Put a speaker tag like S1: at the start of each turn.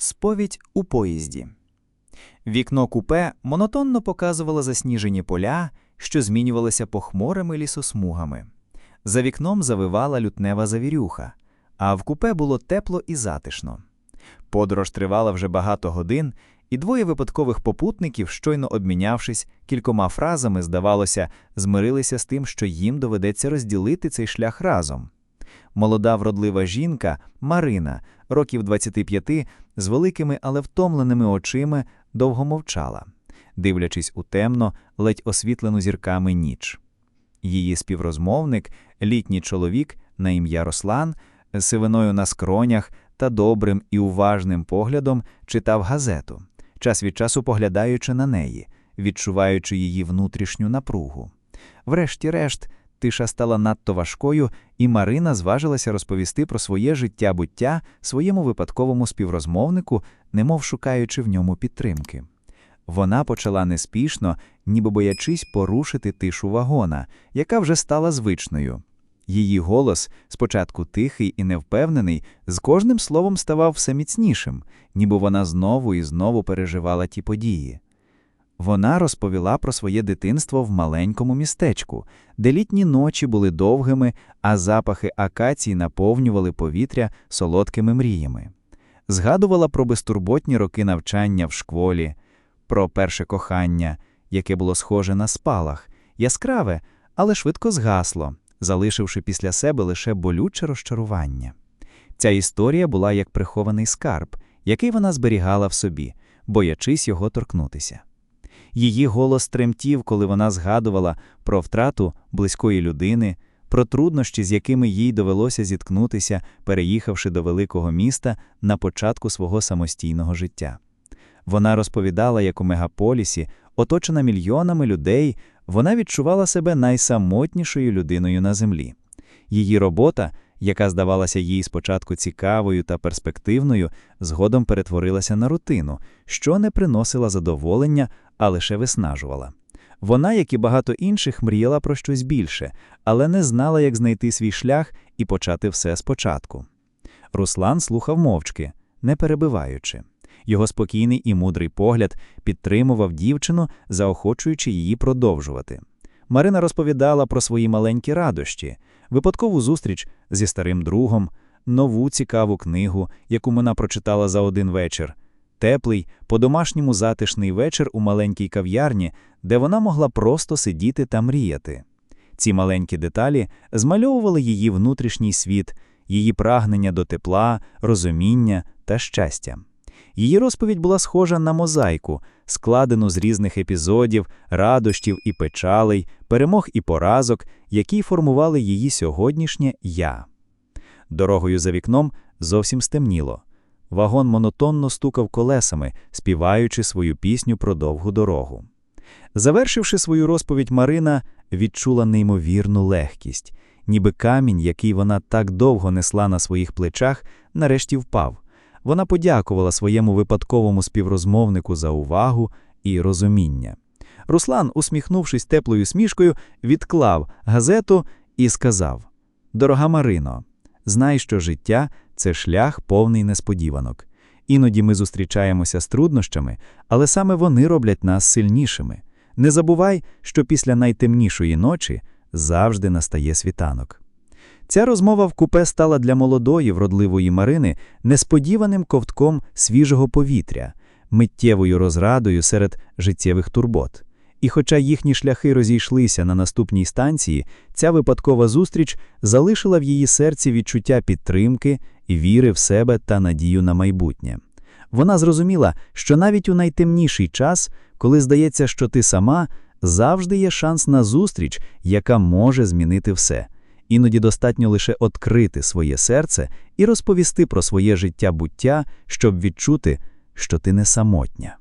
S1: Сповідь у поїзді. Вікно купе монотонно показувало засніжені поля, що змінювалися похмурими лісосмугами. За вікном завивала лютнева завірюха, а в купе було тепло і затишно. Подорож тривала вже багато годин, і двоє випадкових попутників, щойно обмінявшись кількома фразами, здавалося, змирилися з тим, що їм доведеться розділити цей шлях разом. Молода вродлива жінка Марина, років 25, з великими, але втомленими очима, довго мовчала, дивлячись у темно, ледь освітлену зірками ніч. Її співрозмовник, літній чоловік на ім'я Рослан, з сивиною на скронях та добрим і уважним поглядом читав газету, час від часу поглядаючи на неї, відчуваючи її внутрішню напругу. Врешті-решт, Тиша стала надто важкою, і Марина зважилася розповісти про своє життя буття своєму випадковому співрозмовнику, немов шукаючи в ньому підтримки. Вона почала неспішно, ніби боячись порушити тишу вагона, яка вже стала звичною. Її голос, спочатку тихий і невпевнений, з кожним словом ставав все міцнішим, ніби вона знову і знову переживала ті події. Вона розповіла про своє дитинство в маленькому містечку, де літні ночі були довгими, а запахи акацій наповнювали повітря солодкими мріями. Згадувала про безтурботні роки навчання в школі, про перше кохання, яке було схоже на спалах, яскраве, але швидко згасло, залишивши після себе лише болюче розчарування. Ця історія була як прихований скарб, який вона зберігала в собі, боячись його торкнутися. Її голос тремтів, коли вона згадувала про втрату близької людини, про труднощі, з якими їй довелося зіткнутися, переїхавши до великого міста на початку свого самостійного життя. Вона розповідала, як у мегаполісі, оточена мільйонами людей, вона відчувала себе найсамотнішою людиною на землі. Її робота, яка здавалася їй спочатку цікавою та перспективною, згодом перетворилася на рутину, що не приносила задоволення, а лише виснажувала. Вона, як і багато інших, мріяла про щось більше, але не знала, як знайти свій шлях і почати все спочатку. Руслан слухав мовчки, не перебиваючи. Його спокійний і мудрий погляд підтримував дівчину, заохочуючи її продовжувати. Марина розповідала про свої маленькі радощі, випадкову зустріч зі старим другом, нову цікаву книгу, яку вона прочитала за один вечір теплий, по-домашньому затишний вечір у маленькій кав'ярні, де вона могла просто сидіти та мріяти. Ці маленькі деталі змальовували її внутрішній світ, її прагнення до тепла, розуміння та щастя. Її розповідь була схожа на мозаїку, складену з різних епізодів, радощів і печалей, перемог і поразок, які формували її сьогоднішнє я. Дорогою за вікном зовсім стемніло. Вагон монотонно стукав колесами, співаючи свою пісню про довгу дорогу. Завершивши свою розповідь, Марина відчула неймовірну легкість, ніби камінь, який вона так довго несла на своїх плечах, нарешті впав. Вона подякувала своєму випадковому співрозмовнику за увагу і розуміння. Руслан, усміхнувшись теплою смішкою, відклав газету і сказав: Дорога Марино, знай, що життя це шлях повний несподіванок. Іноді ми зустрічаємося з труднощами, але саме вони роблять нас сильнішими. Не забувай, що після найтемнішої ночі завжди настає світанок. Ця розмова в купе стала для молодої, вродливої Марини несподіваним ковтком свіжого повітря, миттєвою розрадою серед життєвих турбот. І хоча їхні шляхи розійшлися на наступній станції, ця випадкова зустріч залишила в її серці відчуття підтримки, віри в себе та надію на майбутнє. Вона зрозуміла, що навіть у найтемніший час, коли здається, що ти сама, завжди є шанс на зустріч, яка може змінити все. Іноді достатньо лише відкрити своє серце і розповісти про своє життя буття, щоб відчути, що ти не самотня.